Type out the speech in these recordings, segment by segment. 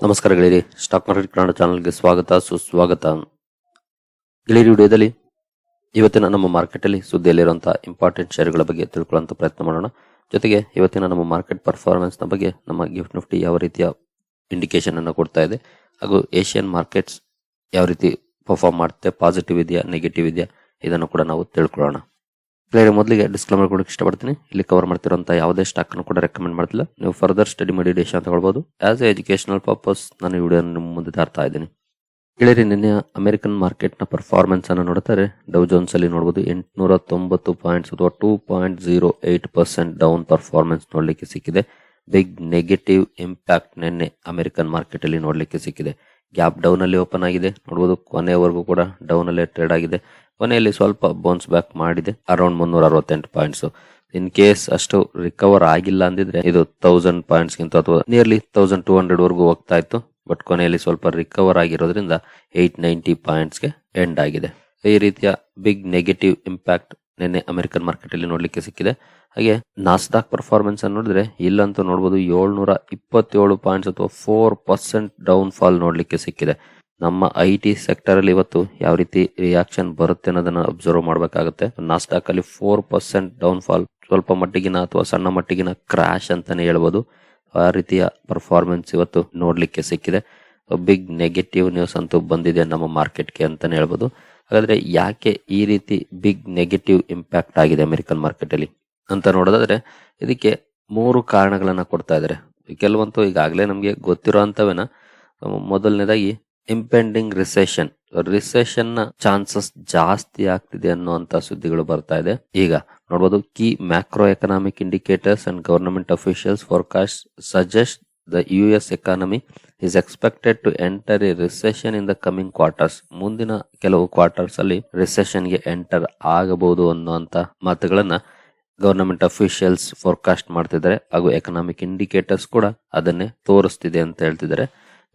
ನಮಸ್ಕಾರ ಗೆಳೆಯರಿ, stock market Kannada ಚಾನಲ್ಗೆ ಸ್ವಾಗತ, ಸುಸ್ವಾಗತ. ಗೆಳೆಯರಿ ವಿಡಿಯೋದಲ್ಲಿ ಇವತ್ತಿನ ನಮ್ಮ ಮಾರ್ಕೆಟ್ ಅಲ್ಲಿ ಸುದ್ದಿಯಲ್ಲಿರುವಂತಹ ಇಂಪಾರ್ಟೆಂಟ್ ಶೇರ್ಗಳ ಬಗ್ಗೆ ತಿಳ್ಕೊಳ್ಳುವಂತ ಪ್ರಯತ್ನ ಮಾಡೋಣ. ಜೊತೆಗೆ ಇವತ್ತಿನ ನಮ್ಮ ಮಾರ್ಕೆಟ್ ಪರ್ಫಾರ್ಮೆನ್ಸ್ನ ಬಗ್ಗೆ ನಮ್ಮ ಗಿಫ್ಟ್ ನಿಫ್ಟಿ ಯಾವ ರೀತಿಯ ಇಂಡಿಕೇಶನ್ ಅನ್ನು ಕೊಡ್ತಾ ಇದೆ, ಹಾಗೂ ಏಷ್ಯನ್ ಮಾರ್ಕೆಟ್ಸ್ ಯಾವ ರೀತಿ ಪರ್ಫಾರ್ಮ್ ಮಾಡುತ್ತೆ ಪಾಸಿಟಿವ್ ಇದೆಯಾ ನೆಗೆಟಿವ್ ಇದೆಯಾ, ಇದನ್ನು ಕೂಡ ನಾವು ತಿಳ್ಕೊಳ್ಳೋಣ. ಪ್ಲೇಯರ್ ಮೊದಲಿಗೆ ಡಿಸ್ಕ್ಲೈಮರ್ ಕೊಡಕ್ಕೆ ಇಷ್ಟಪಡ್ತೀನಿ. ಇಲ್ಲಿ ಕವರ್ ಮಾಡ್ತಿರೋಂಥ ಯಾವುದೇ ಸ್ಟಾಕ್ ಅನ್ನು ಕೂಡ ರೆಕಮೆಂಡ್ ಮಾಡ್ತಿಲ್ಲ. ನೀವು ಫರ್ದರ್ ಸ್ಟಡಿ ಮಾಡಿ ಅಂತ ಹೇಳ್ಬೋದು. ಆಸ್ ಎ ಎಜುಕೇಶನಲ್ ಪರ್ಪಸ್ ನಾನು ವಿಡಿಯೋ ನಿಮ್ಮ ಮುಂದೆ ತರ್ತಾ ಇದ್ದೀನಿ. ಗೆಳೆಯರಿ ನಿನ್ನೆ ಅಮೆರಿಕನ್ ಮಾರ್ಕೆಟ್ನ ಪರ್ಫಾರ್ಮೆನ್ಸ್ ಅನ್ನು ನೋಡ್ತಾರೆ. ಡೌ ಜೋನ್ಸ್ ಅಲ್ಲಿ ನೋಡಬಹುದು ಎಂಟುನೂರ ತೊಂಬತ್ತು ಪಾಯಿಂಟ್ಸ್ ಅಥವಾ two point zero eight percent down performance ನೋಡಲಿಕ್ಕೆ ಸಿಕ್ಕಿದೆ. ಬಿಗ್ ನೆಗೆಟಿವ್ ಇಂಪ್ಯಾಕ್ಟ್ ನಿನ್ನೆ ಅಮೆರಿಕನ್ ಮಾರ್ಕೆಟ್ ಅಲ್ಲಿ ನೋಡಲಿಕ್ಕೆ ಸಿಕ್ಕಿದೆ. ಗ್ಯಾಪ್ ಡೌನ್ ಅಲ್ಲಿ ಓಪನ್ ಆಗಿದೆ. ನೋಡಬಹುದು ಕೊನೆಯವರೆಗೂ ಕೂಡ ಡೌನ್ ಅಲ್ಲೇ ಟ್ರೇಡ್ ಆಗಿದೆ. ಕೊನೆಯಲ್ಲಿ ಸ್ವಲ್ಪ ಬೌನ್ಸ್ ಬ್ಯಾಕ್ ಮಾಡಿದೆ ಅರೌಂಡ್ ಮುನ್ನೂರ ಅರವತ್ತೆಂಟು ಪಾಯಿಂಟ್ಸ್ ಇನ್ ಕೇಸ್ ಅಷ್ಟು ರಿಕವರ್ ಆಗಿಲ್ಲ ಅಂದಿದ್ರೆ ಇದು ತೌಸಂಡ್ ಪಾಯಿಂಟ್ಸ್ ಗಿಂತ ಅಥವಾ ನಿಯರ್ಲಿ ತೌಸಂಡ್ ಟೂ ಹಂಡ್ರೆಡ್ ವರೆಗೂ ಹೋಗ್ತಾ ಇತ್ತು. ಬಟ್ ಕೊನೆಯಲ್ಲಿ ಸ್ವಲ್ಪ ರಿಕವರ್ ಆಗಿರೋದ್ರಿಂದ ಏಟ್ ನೈಂಟಿ ಪಾಯಿಂಟ್ಸ್ಗೆ ಎಂಡ್ ಆಗಿದೆ. ಈ ರೀತಿಯ ಬಿಗ್ ನೆಗೆಟಿವ್ ಇಂಪ್ಯಾಕ್ಟ್ ನಿನ್ನೆ ಅಮೆರಿಕನ್ ಮಾರ್ಕೆಟ್ ಅಲ್ಲಿ ನೋಡ್ಲಿಕ್ಕೆ ಸಿಕ್ಕಿದೆ. ಹಾಗೆ ನಾಸ್ಡಾಕ್ ಪರ್ಫಾರ್ಮೆನ್ಸ್ ಅನ್ನು ನೋಡಿದ್ರೆ ಇಲ್ಲಂತೂ ನೋಡಬಹುದು ಏಳ್ನೂರ ಇಪ್ಪತ್ತೇಳು ಪಾಯಿಂಟ್ಸ್ ಅಥವಾ ಫೋರ್ ಪರ್ಸೆಂಟ್ ಡೌನ್ ಫಾಲ್ ನೋಡ್ಲಿಕ್ಕೆ ಸಿಕ್ಕಿದೆ. ನಮ್ಮ ಐ ಟಿ ಸೆಕ್ಟರ್ ಅಲ್ಲಿ ಇವತ್ತು ಯಾವ ರೀತಿ ರಿಯಾಕ್ಷನ್ ಬರುತ್ತೆ ಅನ್ನೋದನ್ನ ಅಬ್ಸರ್ವ್ ಮಾಡಬೇಕಾಗುತ್ತೆ. ನಾಸ್ಟಾಕ್ ಅಲ್ಲಿ ಫೋರ್ ಪರ್ಸೆಂಟ್ ಡೌನ್ ಫಾಲ್ ಸ್ವಲ್ಪ ಮಟ್ಟಿಗಿನ ಅಥವಾ ಸಣ್ಣ ಮಟ್ಟಿಗಿನ ಕ್ರಾಶ್ ಅಂತಾನೆ ಹೇಳ್ಬೋದು. ಆ ರೀತಿಯ ಪರ್ಫಾರ್ಮೆನ್ಸ್ ಇವತ್ತು ನೋಡ್ಲಿಕ್ಕೆ ಸಿಕ್ಕಿದೆ. ಬಿಗ್ ನೆಗೆಟಿವ್ ನ್ಯೂಸ್ ಅಂತೂ ಬಂದಿದೆ ನಮ್ಮ ಮಾರ್ಕೆಟ್ಗೆ ಅಂತಾನೆ ಹೇಳ್ಬೋದು. ಹಾಗಾದ್ರೆ ಯಾಕೆ ಈ ರೀತಿ ಬಿಗ್ ನೆಗೆಟಿವ್ ಇಂಪ್ಯಾಕ್ಟ್ ಆಗಿದೆ ಅಮೆರಿಕನ್ ಮಾರ್ಕೆಟ್ ಅಲ್ಲಿ? ಅಂತ ನೋಡೋದಾದ್ರೆ, ಇದಕ್ಕೆ ಮೂರು ಕಾರಣಗಳನ್ನ ಕೊಡ್ತಾ ಇದ್ದಾರೆ. ಕೆಲವಂತೂ ಈಗಾಗಲೇ ನಮಗೆ ಗೊತ್ತಿರೋ ಅಂತವೇನ? ಮೊದಲನೇದಾಗಿ ಇಂಪೆಂಡಿಂಗ್ ರಿಸೆಷನ್ ರಿಸೆಷನ್ನ ಚಾನ್ಸಸ್ ಜಾಸ್ತಿ ಆಗ್ತಿದೆ ಅನ್ನುವಂತ ಸುದ್ದಿಗಳು ಬರ್ತಾ ಇದೆ. ಈಗ ನೋಡಬಹುದು ಕಿ macro economic indicators and government officials forecast suggest the U S economy is expected to enter a recession in the coming quarters ಮುಂದಿನ ಕೆಲವು ಕ್ವಾರ್ಟರ್ಸ್ ಅಲ್ಲಿ ರಿಸೆಷನ್ಗೆ ಎಂಟರ್ ಆಗಬಹುದು ಅನ್ನುವಂತ ಮಾತುಗಳನ್ನ ಗವರ್ನಮೆಂಟ್ ಅಫಿಷಿಯಲ್ಸ್ ಫೋರ್ಕಾಸ್ಟ್ ಮಾಡ್ತಿದ್ದಾರೆ. ಹಾಗೂ ಎಕನಾಮಿಕ್ ಇಂಡಿಕೇಟರ್ಸ್ ಕೂಡ ಅದನ್ನೇ ತೋರಿಸ್ತಿದೆ ಅಂತ ಹೇಳ್ತಿದ್ದಾರೆ.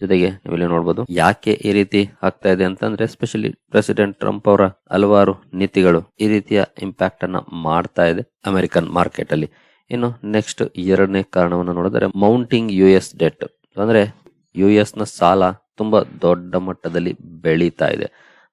ಜೊತೆಗೆ ನೀವಿಲ್ಲಿ ನೋಡಬಹುದು ಯಾಕೆ ಈ ರೀತಿ ಆಗ್ತಾ ಇದೆ ಅಂತಂದ್ರೆ ಎಸ್ಪೆಷಲಿ ಪ್ರೆಸಿಡೆಂಟ್ ಟ್ರಂಪ್ ಅವರ ಹಲವಾರು ನೀತಿಗಳು ಈ ರೀತಿಯ ಇಂಪ್ಯಾಕ್ಟ್ ಅನ್ನ ಮಾಡ್ತಾ ಇದೆ ಅಮೆರಿಕನ್ ಮಾರ್ಕೆಟ್ ಅಲ್ಲಿ. ಇನ್ನು ನೆಕ್ಸ್ಟ್ ಎರಡನೇ ಕಾರಣವನ್ನು ನೋಡಿದ್ರೆ ಮೌಂಟಿಂಗ್ ಯು ಎಸ್ ಡೆಟ್ ಅಂದ್ರೆ ಯು ಎಸ್ನ ಸಾಲ ತುಂಬಾ ದೊಡ್ಡ ಮಟ್ಟದಲ್ಲಿ ಬೆಳೀತಾ ಇದೆ.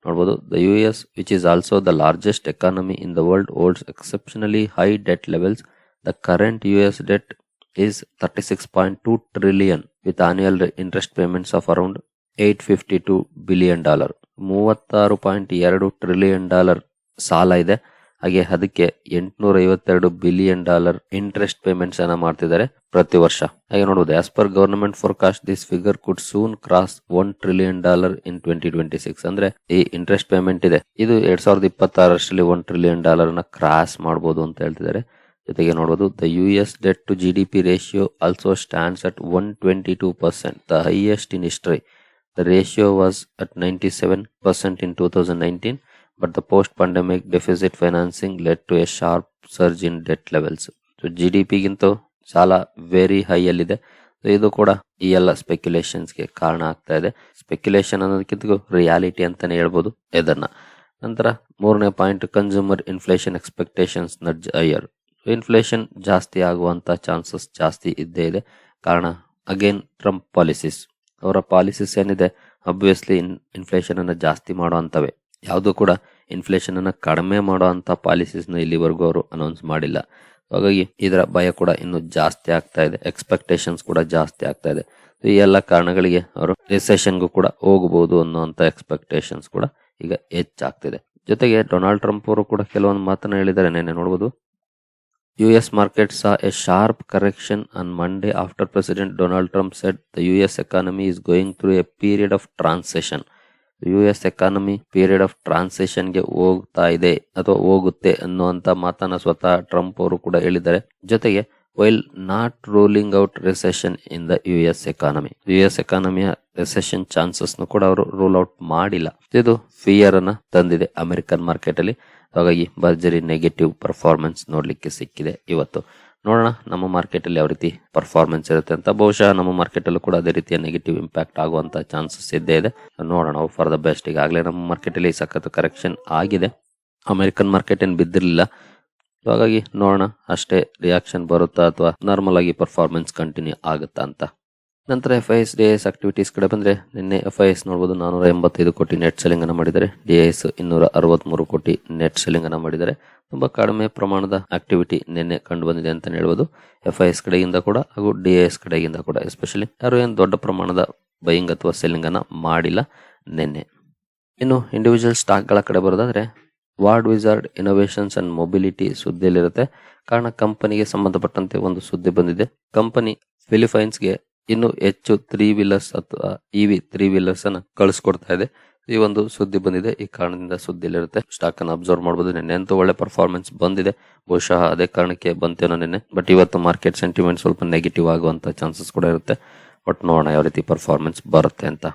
ನೋಡಬಹುದು the U S which is also the largest economy in the world holds exceptionally high debt levels the current U S debt is 36.2 trillion with annual interest payments of around 852 billion dollar ಮೂವತ್ತಾರು point ಎರಡು trillion dollar ಸಾಲ ಇದೆ. ಹಾಗೆ ಅದಕ್ಕೆ ಎಂಟುನೂರ ಐವತ್ತೆರಡು billion dollar interest payments ಅನ್ನ ಮಾಡ್ತಿದ್ದಾರೆ ಪ್ರತಿ ವರ್ಷ. ಹಾಗೆ ನೋಡಬಹುದು as per government forecast this figure could soon cross one trillion dollar in twenty twenty six ಅಂದ್ರೆ ಈ ಇಂಟ್ರೆಸ್ಟ್ ಪೇಮೆಂಟ್ ಇದೆ. ಇದು ಎರಡ್ ಸಾವಿರದ ಇಪ್ಪತ್ತಾರರಲ್ಲಿ ಒನ್ ಟ್ರಿಲಿಯನ್ ಡಾಲರ್ನ ಕ್ರಾಸ್ ಮಾಡಬಹುದು ಅಂತ ಹೇಳ್ತಿದ್ದಾರೆ. ಜೊತೆಗೆ ನೋಡಬಹುದು the U S debt to G D P ratio also stands at one twenty two percent the highest in history the ratio was at ninety seven percent in two thousand nineteen but the post pandemic deficit financing let to a sharp surge in debt levels so G D ಪಿಗಿಂತ ಸಾಲ very high ಅಲ್ಲಿದೆ. ಇದು ಕೂಡ ಈ ಎಲ್ಲ ಸ್ಪೆಕ್ಯುಲೇಷನ್ಸ್ಗೆ ಕಾರಣ ಆಗ್ತಾ ಇದೆ. Speculation ಅನ್ನೋದಕ್ಕಿಂತ ರಿಯಾಲಿಟಿ ಅಂತಾನೆ ಹೇಳ್ಬೋದು ಇದನ್ನ ನಂತರ ಮೂರನೇ point consumer inflation expectations nudge higher inflation ಜಾಸ್ತಿ ಆಗುವಂತ ಚಾನ್ಸಸ್ ಜಾಸ್ತಿ ಇದ್ದೇ ಇದೆ. ಕಾರಣ ಅಗೇನ್ ಟ್ರಂಪ್ ಪಾಲಿಸೀಸ್ ಅವರ ಪಾಲಿಸೀಸ್ ಏನಿದೆ ಅಬ್ವಿಯಸ್ಲಿ ಇನ್ಫ್ಲೇಷನ್ ಇನ್ಫ್ಲೇಷನನ್ನು ಜಾಸ್ತಿ ಮಾಡುವಂತವೆ. ಯಾವುದು ಕೂಡ ಇನ್ಫ್ಲೇಷನ್ ಅನ್ನ ಕಡಿಮೆ ಮಾಡುವಂತ ಪಾಲಿಸೀಸ್ನ ಇಲ್ಲಿವರೆಗೂ ಅವರು ಅನೌನ್ಸ್ ಮಾಡಿಲ್ಲ. ಹಾಗಾಗಿ ಇದರ ಭಯ ಕೂಡ ಇನ್ನು ಜಾಸ್ತಿ ಆಗ್ತಾ ಇದೆ. ಎಕ್ಸ್ಪೆಕ್ಟೇಷನ್ಸ್ ಕೂಡ ಜಾಸ್ತಿ ಆಗ್ತಾ ಇದೆ. ಈ ಎಲ್ಲ ಕಾರಣಗಳಿಗೆ ಅವರು ರಿಸೆಷನ್ಗೂ ಕೂಡ ಹೋಗಬಹುದು ಅನ್ನುವಂಥ ಎಕ್ಸ್ಪೆಕ್ಟೇಷನ್ಸ್ ಕೂಡ ಈಗ ಹೆಚ್ಚಾಗ್ತಿದೆ. ಜೊತೆಗೆ ಡೊನಾಲ್ಡ್ ಟ್ರಂಪ್ ಅವರು ಕೂಡ ಕೆಲವೊಂದು ಮಾತನ್ನ ಹೇಳಿದ್ದಾರೆ. ನೆನ್ನೆ ನೋಡಬಹುದು US market saw a sharp correction on Monday after President Donald Trump said the US economy is going through a period of transition. U S economy period of ಟ್ರಾನ್ಸಿಷನ್ಗೆ ಹೋಗ್ತಾ ಇದೆ ಅಥವಾ ಹೋಗುತ್ತೆ ಅನ್ನುವಂತ ಮಾತನ್ನ ಸ್ವತಃ ಟ್ರಂಪ್ ಅವರು ಕೂಡ ಹೇಳಿದ್ದಾರೆ ಜೊತೆಗೆ while not ruling out recession in the U S economy U S ಎಕಾನಮಿಯ recession chances ಕೂಡ ಅವರು ರೂಲ್ ಔಟ್ ಮಾಡಿಲ್ಲ. ಇದು ಫಿಯರ್ ಅನ್ನ ತಂದಿದೆ ಅಮೆರಿಕನ್ ಮಾರ್ಕೆಟ್ ಅಲ್ಲಿ. ಹಾಗಾಗಿ ಭರ್ಜರಿ ನೆಗೆಟಿವ್ ಪರ್ಫಾರ್ಮೆನ್ಸ್ ನೋಡ್ಲಿಕ್ಕೆ ಸಿಕ್ಕಿದೆ ಇವತ್ತು. ನೋಡೋಣ ನಮ್ಮ ಮಾರ್ಕೆಟ್ ಅಲ್ಲಿ ಯಾವ ರೀತಿ ಪರ್ಫಾರ್ಮೆನ್ಸ್ ಇರುತ್ತೆ ಅಂತ. ಬಹುಶಃ ನಮ್ಮ ಮಾರ್ಕೆಟ್ ಅಲ್ಲೂ ಕೂಡ ಅದೇ ರೀತಿಯ ನೆಗೆಟಿವ್ ಇಂಪ್ಯಾಕ್ಟ್ ಆಗುವಂತ ಚಾನ್ಸಸ್ ಇದ್ದೇ ಇದೆ. ನೋಡೋಣ ಫಾರ್ ದ ಬೆಸ್ಟ್ ಈಗಾಗಲೇ ನಮ್ಮ ಮಾರ್ಕೆಟ್ ಅಲ್ಲಿ ಸಖತ್ ಕರೆಕ್ಷನ್ ಆಗಿದೆ. ಅಮೆರಿಕನ್ ಮಾರ್ಕೆಟ್ ಏನು ಬಿದ್ದಿರಲಿಲ್ಲ. ಹಾಗಾಗಿ ನೋಡೋಣ, ಅಷ್ಟೇ ರಿಯಾಕ್ಷನ್ ಬರುತ್ತಾ ಅಥವಾ ನಾರ್ಮಲ್ ಆಗಿ ಪರ್ಫಾರ್ಮೆನ್ಸ್ ಕಂಟಿನ್ಯೂ ಆಗುತ್ತಾ ಅಂತ. ನಂತರ F I S D S activities ಕಡೆ ಬಂದರೆ, ನಿನ್ನೆ ಎಫ್ ಐ ಎಸ್ ನೋಡಬಹುದು ನಾನೂರ ಎಂಬತ್ತೈದು ಕೋಟಿ ನೆಟ್ ಸೆಲ್ಲಿಂಗ್ ಅನ್ನು ಮಾಡಿದ್ದಾರೆ. ಡಿ ಎಸ್ ಇನ್ನೂರ ಅರವತ್ಮೂರು ಕೋಟಿ ನೆಟ್ ಸೆಲ್ಲಿಂಗ್ ಅನ್ನು ಮಾಡಿದ್ದಾರೆ. ತುಂಬ ಕಡಿಮೆ ಪ್ರಮಾಣದ ಆಕ್ಟಿವಿಟಿ ನಿನ್ನೆ ಕಂಡು ಬಂದಿದೆ ಅಂತ ಹೇಳ್ಬೋದು. ಎಫ್ ಐ ಎಸ್ ಕಡೆಯಿಂದ ಕೂಡ ಹಾಗೂ ಡಿ ಎಸ್ ಕಡೆಯಿಂದ ಕೂಡ ಎಸ್ಪೆಷಲಿ ಯಾರು ಏನು ದೊಡ್ಡ ಪ್ರಮಾಣದ ಬೈಯಿಂಗ್ ಅಥವಾ ಸೆಲ್ಲಿಂಗ್ ಅನ್ನು ಮಾಡಿಲ್ಲ ನಿನ್ನೆ. ಇನ್ನು ಇಂಡಿವಿಜುವಲ್ ಸ್ಟಾಕ್ಗಳ ಕಡೆ ಬರೋದಾದ್ರೆ ward wizard innovations and mobility ಸುದ್ದಿಯಲ್ಲಿರುತ್ತೆ. ಕಾರಣ ಕಂಪನಿಗೆ ಸಂಬಂಧಪಟ್ಟಂತೆ ಒಂದು ಸುದ್ದಿ ಬಂದಿದೆ. ಕಂಪನಿ ಫಿಲಿಪೈನ್ಸ್ಗೆ ಇನ್ನು ಹೆಚ್ಚು ತ್ರೀ ವೀಲರ್ಸ್ ಅಥವಾ ಇವಿ ತ್ರೀ ವೀಲರ್ಸ್ ಅನ್ನು ಕಳಿಸ್ಕೊಡ್ತಾ ಇದೆ. ಈ ಒಂದು ಸುದ್ದಿ ಬಂದಿದೆ. ಈ ಕಾರಣದಿಂದ ಸುದ್ದಿಯಲ್ಲಿರುತ್ತೆ. ಸ್ಟಾಕ್ ಅನ್ನು ಅಬ್ಸರ್ವ್ ಮಾಡಬಹುದು ನಿನ್ನೆ ಅಂತೂ ಒಳ್ಳೆ ಪರ್ಫಾರ್ಮೆನ್ಸ್ ಬಂದಿದೆ. ಬಹುಶಃ ಅದೇ ಕಾರಣಕ್ಕೆ ಬಂತೇನೋ ನಿನ್ನೆ. ಬಟ್ ಇವತ್ತು ಮಾರ್ಕೆಟ್ ಸೆಂಟಿಮೆಂಟ್ ಸ್ವಲ್ಪ ನೆಗೆಟಿವ್ ಆಗುವಂತ ಚಾನ್ಸಸ್ ಕೂಡ ಇರುತ್ತೆ. ಬಟ್ ನೋಡೋಣ ಯಾವ ರೀತಿ ಪರ್ಫಾರ್ಮೆನ್ಸ್ ಬರುತ್ತೆ ಅಂತ.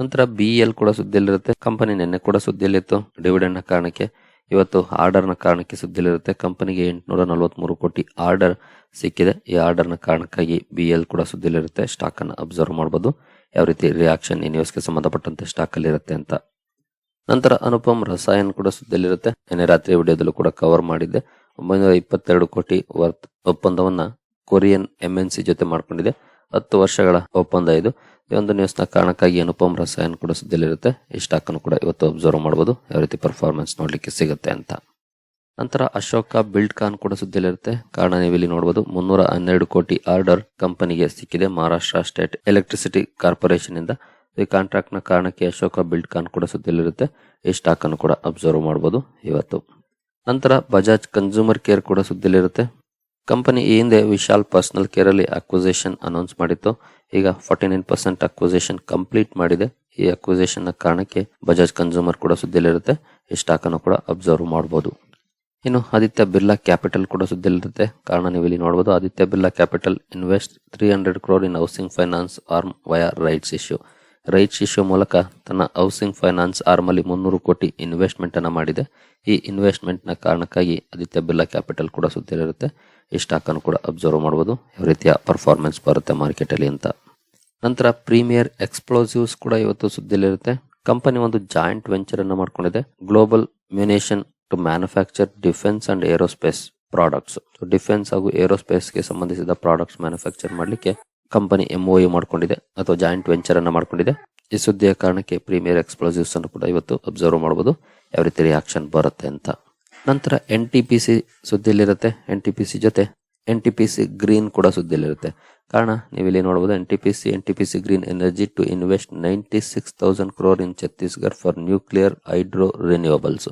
ನಂತರ ಬಿ ಎಲ್ ಕೂಡ ಸುದ್ದಿಯಲ್ಲಿರುತ್ತೆ. ಕಂಪನಿ ನಿನ್ನೆ ಕೂಡ ಸುದ್ದಿಯಲ್ಲಿತ್ತು. ಡಿವಿಡೆಂಡ್ ಕಾರಣಕ್ಕೆ. ಇವತ್ತು ಆರ್ಡರ್ನ ಕಾರಣಕ್ಕೆ ಸುದ್ದಿಯಲ್ಲಿರುತ್ತೆ. ಕಂಪನಿಗೆ ಎಂಟುನೂರ ನಲವತ್ಮೂರು ಕೋಟಿ ಆರ್ಡರ್ ಸಿಕ್ಕಿದೆ. ಈ ಆರ್ಡರ್ನ ಕಾರಣಕ್ಕಾಗಿ ಬಿ ಎಲ್ ಕೂಡ ಸುದ್ದಿಯಲ್ಲಿರುತ್ತೆ. ಸ್ಟಾಕ್ ಅನ್ನು ಅಬ್ಸರ್ವ್ ಮಾಡಬಹುದು ಯಾವ ರೀತಿ ರಿಯಾಕ್ಷನ್ ಈ ನ್ಯೂಸ್ಗೆ ಸಂಬಂಧಪಟ್ಟಂತೆ ಸ್ಟಾಕ್ ಅಲ್ಲಿರುತ್ತೆ ಅಂತ. ನಂತರ ಅನುಪಮ್ ರಸಾಯನ್ ಕೂಡ ಸುದ್ದಿಯಲ್ಲಿರುತ್ತೆ. ನಿನ್ನೆ ರಾತ್ರಿ ವಿಡಿಯೋದಲ್ಲೂ ಕೂಡ ಕವರ್ ಮಾಡಿದ್ದೆ. ಒಂಬೈನೂರ ಇಪ್ಪತ್ತೆರಡು ಕೋಟಿ ವರ್ತ್ ಒಪ್ಪಂದವನ್ನ ಕೊರಿಯನ್ ಎಂಎನ್ಸಿ ಜೊತೆ ಮಾಡ್ಕೊಂಡಿದೆ. ಹತ್ತು ವರ್ಷಗಳ ಒಪ್ಪಂದ ಇದು ಈ ಒಂದು ನ್ಯೂಸ್ನ ಕಾರಣಕ್ಕಾಗಿ ಅನುಪಮ್ ರಸಾಯನ್ ಕೂಡ ಸುದ್ದಿಯಲ್ಲಿರುತ್ತೆ. ಈ ಸ್ಟಾಕ್ ಅನ್ನು ಕೂಡ ಇವತ್ತು ಅಬ್ಸರ್ವ್ ಮಾಡಬಹುದು ಯಾವ ರೀತಿ ಪರ್ಫಾರ್ಮೆನ್ಸ್ ನೋಡ್ಲಿಕ್ಕೆ ಸಿಗುತ್ತೆ ಅಂತ. ನಂತರ ಅಶೋಕ ಬಿಲ್ಡ್ ಕಾನ್ ಕೂಡ ಸುದ್ದಿಯಲ್ಲಿರುತ್ತೆ. ಕಾರಣ ನೀವು ಇಲ್ಲಿ ನೋಡಬಹುದು ಮುನ್ನೂರ ಹನ್ನೆರಡು ಕೋಟಿ ಆರ್ಡರ್ ಕಂಪನಿಗೆ ಸಿಕ್ಕಿದೆ. ಮಹಾರಾಷ್ಟ್ರ ಸ್ಟೇಟ್ ಎಲೆಕ್ಟ್ರಿಸಿಟಿ ಕಾರ್ಪೊರೇಷನ್ ಇಂದ. ಈ ಕಾಂಟ್ರಾಕ್ಟ್ನ ಕಾರಣಕ್ಕೆ ಅಶೋಕ ಬಿಲ್ಡ್ ಕಾನ್ ಕೂಡ ಸುದ್ದಿಯಲ್ಲಿರುತ್ತೆ. ಈ ಸ್ಟಾಕ್ ಅನ್ನು ಕೂಡ ಅಬ್ಸರ್ವ್ ಮಾಡಬಹುದು ಇವತ್ತು. ನಂತರ ಬಜಾಜ್ ಕನ್ಸ್ಯೂಮರ್ ಕೇರ್ ಕೂಡ ಸುದ್ದಿಯಲ್ಲಿರುತ್ತೆ. ಕಂಪನಿ ಈ ಹಿಂದೆ ವಿಶಾಲ್ ಪರ್ಸನಲ್ ಕೇರ್ ಅಲ್ಲಿ ಅಕ್ವಿಸೇಷನ್ ಅನೌನ್ಸ್ ಮಾಡಿತ್ತು. ಈಗ forty nine percent acquisition complete ಮಾಡಿದೆ. ಈ ಅಕ್ವಿಸೇಷನ್ನ ಕಾರಣಕ್ಕೆ ಬಜಾಜ್ ಕನ್ಸ್ಯೂಮರ್ ಕೂಡ ಸುದ್ದಿಯಲ್ಲಿರುತ್ತೆ. ಈ ಸ್ಟಾಕ್ ಅನ್ನು ಕೂಡ ಅಬ್ಸರ್ವ್ ಮಾಡಬಹುದು ಇನ್ನು ಆದಿತ್ಯ ಬಿರ್ಲಾ ಕ್ಯಾಪಿಟಲ್ ಕೂಡ ಸುದ್ದಿಯಲ್ಲಿರುತ್ತೆ. ಕಾರಣ ನೀವು ಇಲ್ಲಿ ನೋಡಬಹುದು Aditya Birla capital invest three hundred crore in housing finance arm via rights issue rights issue ಮೂಲಕ ತನ್ನ ಹೌಸಿಂಗ್ ಫೈನಾನ್ಸ್ ಆರ್ಮಲ್ಲಿ ಮುನ್ನೂರು ಕೋಟಿ ಇನ್ವೆಸ್ಟ್ಮೆಂಟ್ ಅನ್ನ ಮಾಡಿದೆ. ಈ ಇನ್ವೆಸ್ಟ್ಮೆಂಟ್ನ ಕಾರಣಕ್ಕಾಗಿ ಆದಿತ್ಯ ಬಿರ್ಲಾ ಕ್ಯಾಪಿಟಲ್ ಕೂಡ ಸುತ್ತಿರುತ್ತೆ ಈ ಸ್ಟಾಕ್ ಅನ್ನು ಕೂಡ ಅಬ್ಸರ್ವ್ ಮಾಡಬಹುದು ಯಾವ ರೀತಿಯ ಪರ್ಫಾರ್ಮೆನ್ಸ್ ಬರುತ್ತೆ ಮಾರ್ಕೆಟ್ ಅಲ್ಲಿ ಅಂತ. ನಂತರ ಪ್ರೀಮಿಯರ್ ಎಕ್ಸ್ಪ್ಲೋಸಿವ್ಸ್ ಕೂಡ ಇವತ್ತು ಸುದ್ದಿಯಲ್ಲಿರುತ್ತೆ ಕಂಪನಿ ಒಂದು ಜಾಯಿಂಟ್ ವೆಂಚರ್ ಅನ್ನು ಮಾಡ್ಕೊಂಡಿದೆ. Global munition to manufacture defence and aerospace products defence ಹಾಗೂ ಏರೋಸ್ಪೇಸ್ಗೆ ಸಂಬಂಧಿಸಿದ ಪ್ರಾಡಕ್ಟ್ಸ್ ಮ್ಯಾನುಫ್ಯಾಕ್ಚರ್ ಮಾಡಲಿಕ್ಕೆ ಕಂಪನಿ ಎಂಒಯು ಮಾಡಿಕೊಂಡಿದೆ ಅಥವಾ ಜಾಯಿಂಟ್ ವೆಂಚರ್ ಅನ್ನ ಮಾಡಿಕೊಂಡಿದೆ. ಈ ಸುದ್ದಿಯ ಕಾರಣಕ್ಕೆ ಪ್ರೀಮಿಯರ್ ಎಕ್ಸ್ಪ್ಲೋಸಿವ್ಸ್ ಅನ್ನು ಕೂಡ ಇವತ್ತು ಅಬ್ಸರ್ವ್ ಮಾಡಬಹುದು ಯಾವ ರೀತಿ ರಿಯಾಕ್ಷನ್ ಬರುತ್ತೆ ಅಂತ. ನಂತರ ಎನ್ ಟಿ ಪಿ ಸಿ ಸುದ್ದಿಯಲ್ಲಿರುತ್ತೆ. ಎನ್ ಟಿ ಪಿ ಸಿ ಜೊತೆ N T P C green ಕೂಡ ಸುದ್ದಿಯಲ್ಲಿರುತ್ತೆ. ಕಾರಣ ನೀವು ಇಲ್ಲಿ ನೋಡಬಹುದು N T P C N T P C green energy to invest ninety six thousand crore in Chhattisgarh for nuclear hydro renewables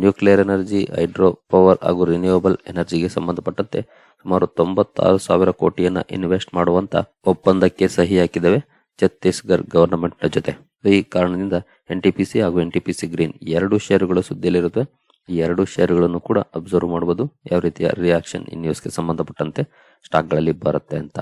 nuclear energy, hydro power ಹಾಗೂ renewable ಎನರ್ಜಿಗೆ ಸಂಬಂಧಪಟ್ಟಂತೆ ಸುಮಾರು ತೊಂಬತ್ತಾರು ಸಾವಿರ ಕೋಟಿಯನ್ನ ಇನ್ವೆಸ್ಟ್ ಮಾಡುವಂತ ಒಪ್ಪಂದಕ್ಕೆ ಸಹಿ ಹಾಕಿದವೆ ಛತ್ತೀಸ್ಗಢ ಗವರ್ನಮೆಂಟ್ ಜೊತೆ. ಈ ಕಾರಣದಿಂದ ಎನ್ ಟಿ ಪಿ ಸಿ ಹಾಗೂ N T P C green ಎರಡು ಶೇರುಗಳು ಸುದ್ದಿಯಲ್ಲಿರುತ್ತೆ ಈ ಎರಡು ಶೇರುಗಳನ್ನು ಕೂಡ ಅಬ್ಸರ್ವ್ ಮಾಡಬಹುದು ಯಾವ ರೀತಿಯ ರಿಯಾಕ್ಷನ್ ಈ ನ್ಯೂಸ್ಗೆ ಸಂಬಂಧಪಟ್ಟಂತೆ ಸ್ಟಾಕ್ಗಳಲ್ಲಿ ಬರುತ್ತೆ ಅಂತ.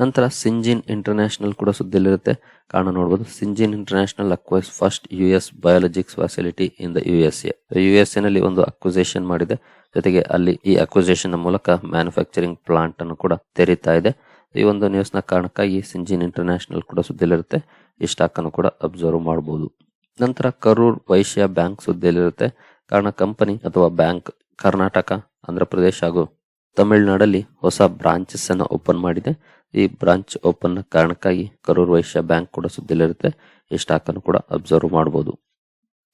ನಂತರ ಸಿಂಜಿನ್ ಇಂಟರ್ನ್ಯಾಷನಲ್ ಕೂಡ ಸುದ್ದಿಯಲ್ಲಿರುತ್ತೆ. ಕಾರಣ ನೋಡಬಹುದು Syngene international acquires first U S biologics facility in the U S A U S A ನಲ್ಲಿ ಒಂದು ಅಕ್ವಿಸೇಷನ್ ಮಾಡಿದೆ. ಜೊತೆಗೆ ಅಲ್ಲಿ ಈ ಅಕ್ವಿಸೇಷನ್ ಮೂಲಕ ಮ್ಯಾನುಫ್ಯಾಕ್ಚರಿಂಗ್ ಪ್ಲಾಂಟ್ ಅನ್ನು ಕೂಡ ತೆರೀತಾ ಇದೆ. ಈ ಒಂದು ನ್ಯೂಸ್ನ ಕಾರಣಕ್ಕಾಗಿ ಸಿಂಜಿನ್ ಇಂಟರ್ನ್ಯಾಷನಲ್ ಕೂಡ ಸುದ್ದಿಯಲ್ಲಿರುತ್ತೆ. ಈ ಸ್ಟಾಕ್ ಅನ್ನು ಕೂಡ ಅಬ್ಸರ್ವ್ ಮಾಡಬಹುದು ನಂತರ ಕರೂರ್ ವೈಶ್ಯ ಬ್ಯಾಂಕ್ ಸುದ್ದಿಯಲ್ಲಿರುತ್ತೆ. ಕಾರಣ ಕಂಪನಿ ಅಥವಾ ಬ್ಯಾಂಕ್ ಕರ್ನಾಟಕ ಆಂಧ್ರ ಪ್ರದೇಶ ಹಾಗೂ ತಮಿಳುನಾಡಲ್ಲಿ ಹೊಸ ಬ್ರಾಂಚಸ್ ಅನ್ನು ಓಪನ್ ಮಾಡಿದೆ. ಈ ಬ್ರಾಂಚ್ ಓಪನ್ ಕಾರಣಕ್ಕಾಗಿ ಕರೂರ್ ವೈಶ್ಯ ಬ್ಯಾಂಕ್ ಕೂಡ ಸುದ್ದಿಲಿರುತ್ತೆ ಈ ಸ್ಟಾಕ್ ಅನ್ನು ಕೂಡ ಅಬ್ಸರ್ವ್ ಮಾಡಬಹುದು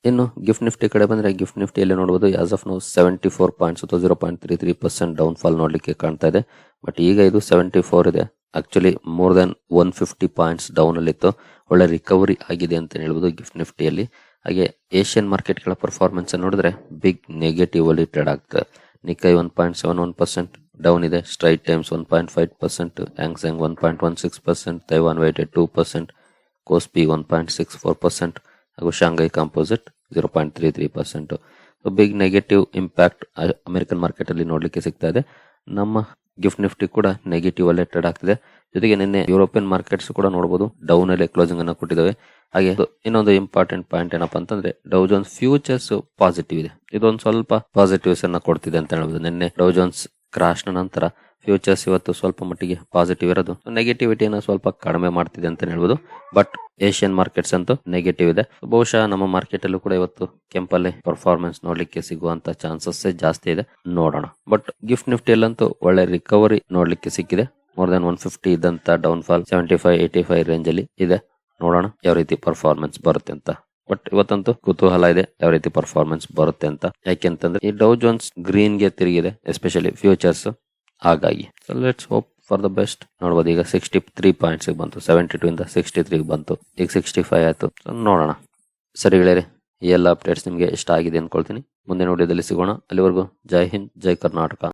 ಇನ್ನು ಗಿಫ್ಟ್ ನಿಫ್ಟಿ ಕಡೆ ಬಂದ್ರೆ ಗಿಫ್ಟ್ ನಿಫ್ಟಿಯಲ್ಲಿ ನೋಡಬಹುದು as of now seventy four points ಅಥವಾ zero point three three percent down fall ನೋಡ್ಲಿಕ್ಕೆ ಕಾಣ್ತಾ ಇದೆ. ಬಟ್ ಈಗ ಇದು ಸೆವೆಂಟಿ ಫೋರ್ ಇದೆ. Actually more than one fifty points down ಅಲ್ಲಿತ್ತು. ಒಳ್ಳೆ ರಿಕವರಿ ಆಗಿದೆ ಅಂತ ಹೇಳ್ಬೋದು ಗಿಫ್ಟ್ ನಿಫ್ಟಿಯಲ್ಲಿ ಹಾಗೆ ಏಷ್ಯನ್ ಮಾರ್ಕೆಟ್ಗಳ ಪರ್ಫಾರ್ಮೆನ್ಸ್ ನೋಡಿದ್ರೆ ಬಿಗ್ ನೆಗೆಟಿವ್ ಅಲ್ಲಿ ಟ್ರೇಡ್ ಆಗ್ತದೆ Nikkei one point seven one percent down ಇದೆ. Straits Times one point five percent Hang Seng one point one six percent Taiwan weighted two percent KOSPI one point six four percent ಹಾಗೂ Shanghai composite zero point three three percent big negative impact American market ಅಲ್ಲಿ ನೋಡ್ಲಿಕ್ಕೆ ಸಿಗ್ತಾ ಇದೆ. ನಮ್ಮ gift Nifty ಕೂಡ negative ಅಲ್ಲೇ trade ಆಗ್ತಿದೆ. ಜೊತೆಗೆ ನಿನ್ನೆ ಯುರೋಪಿಯನ್ ಮಾರ್ಕೆಟ್ಸ್ ಕೂಡ ನೋಡಬಹುದು ಡೌನ್ ಅಲ್ಲಿ ಕ್ಲೋಸಿಂಗ್ ಅನ್ನು ಕೊಟ್ಟಿದ್ದಾವೆ. ಹಾಗೆ ಇನ್ನೊಂದು ಇಂಪಾರ್ಟೆಂಟ್ ಪಾಯಿಂಟ್ ಏನಪ್ಪಾ ಅಂತಂದ್ರೆ ಡೌಜೋನ್ಸ್ ಫ್ಯೂಚರ್ಸ್ ಪಾಸಿಟಿವ್ ಇದೆ. ಇದೊಂದು ಸ್ವಲ್ಪ ಪಾಸಿಟಿವ್ಸ್ ಅನ್ನ ಕೊಡ್ತಿದೆ ಅಂತ ಹೇಳ್ಬೋದು. ನಿನ್ನೆ ಡೌಜೋನ್ಸ್ ಕ್ರಾಶ್ನ ನಂತರ ಫ್ಯೂಚರ್ಸ್ ಇವತ್ತು ಸ್ವಲ್ಪ ಮಟ್ಟಿಗೆ ಪಾಸಿಟಿವ್ ಇರೋದು. ನೆಗೆಟಿವಿಟಿಯನ್ನು ಸ್ವಲ್ಪ ಕಡಿಮೆ ಮಾಡ್ತಿದೆ ಅಂತ ಹೇಳ್ಬೋದು. ಬಟ್ ಏಷ್ಯನ್ ಮಾರ್ಕೆಟ್ಸ್ ಅಂತೂ ನೆಗೆಟಿವ್ ಇದೆ. ಬಹುಶಃ ನಮ್ಮ ಮಾರ್ಕೆಟ್ ಅಲ್ಲೂ ಕೂಡ ಇವತ್ತು ಕೆಂಪಲ್ಲಿ ಪರ್ಫಾರ್ಮೆನ್ಸ್ ನೋಡ್ಲಿಕ್ಕೆ ಸಿಗುವಂತ ಚಾನ್ಸಸ್ ಜಾಸ್ತಿ ಇದೆ. ನೋಡೋಣ. ಬಟ್ ಗಿಫ್ಟ್ ನಿಫ್ಟಿಯಲ್ಲಂತೂ ಒಳ್ಳೆ ರಿಕವರಿ ನೋಡ್ಲಿಕ್ಕೆ ಸಿಕ್ಕಿದೆ. ಮೋರ್ ದನ್ ಒನ್ ಫಿಫ್ಟಿ ಇದ್ದಂತ down fall seventy five eighty five range ಅಲ್ಲಿ ಇದೆ. ನೋಡೋಣ ಯಾವ ರೀತಿ ಪರ್ಫಾರ್ಮೆನ್ಸ್ ಬರುತ್ತೆ ಅಂತ. ಬಟ್ ಇವತ್ತಂತೂ ಕುತೂಹಲ ಇದೆ, ಯಾವ ರೀತಿ ಪರ್ಫಾರ್ಮೆನ್ಸ್ ಬರುತ್ತೆ ಅಂತ. ಯಾಕೆಂತಂದ್ರೆ ಈ ಡೌ ಜೋನ್ಸ್ ಗ್ರೀನ್ಗೆ ತಿರುಗಿದೆ ಎಸ್ಪೆಷಲಿ ಫ್ಯೂಚರ್ಸ್ ಹಾಗಾಗಿ let's hope for the best ನೋಡ್ಬೋದು, ಈಗ ಸಿಕ್ಸ್ಟಿ ತ್ರೀ ಪಾಯಿಂಟ್ಸ್ ಬಂತು ಸೆವೆಂಟಿ ಟೂ ಇಂದ ಸಿಕ್ಸ್ಟಿ ತ್ರೀ ಬಂತು, ಈಗ ಸಿಕ್ಸ್ಟಿ ಫೈವ್ ಆಯ್ತು ನೋಡೋಣ. ಸರಿ ಗೆಳೆಯರೆ, ಈ ಎಲ್ಲ ಅಪ್ಡೇಟ್ಸ್ ನಿಮಗೆ ಇಷ್ಟ ಆಗಿದೆ ಅನ್ಕೊಳ್ತೀನಿ. ಮುಂದಿನ ವಿಡಿಯೋದಲ್ಲಿ ಸಿಗೋಣ. ಅಲ್ಲಿವರೆಗೂ ಜೈ ಹಿಂದ್, ಜೈ ಕರ್ನಾಟಕ.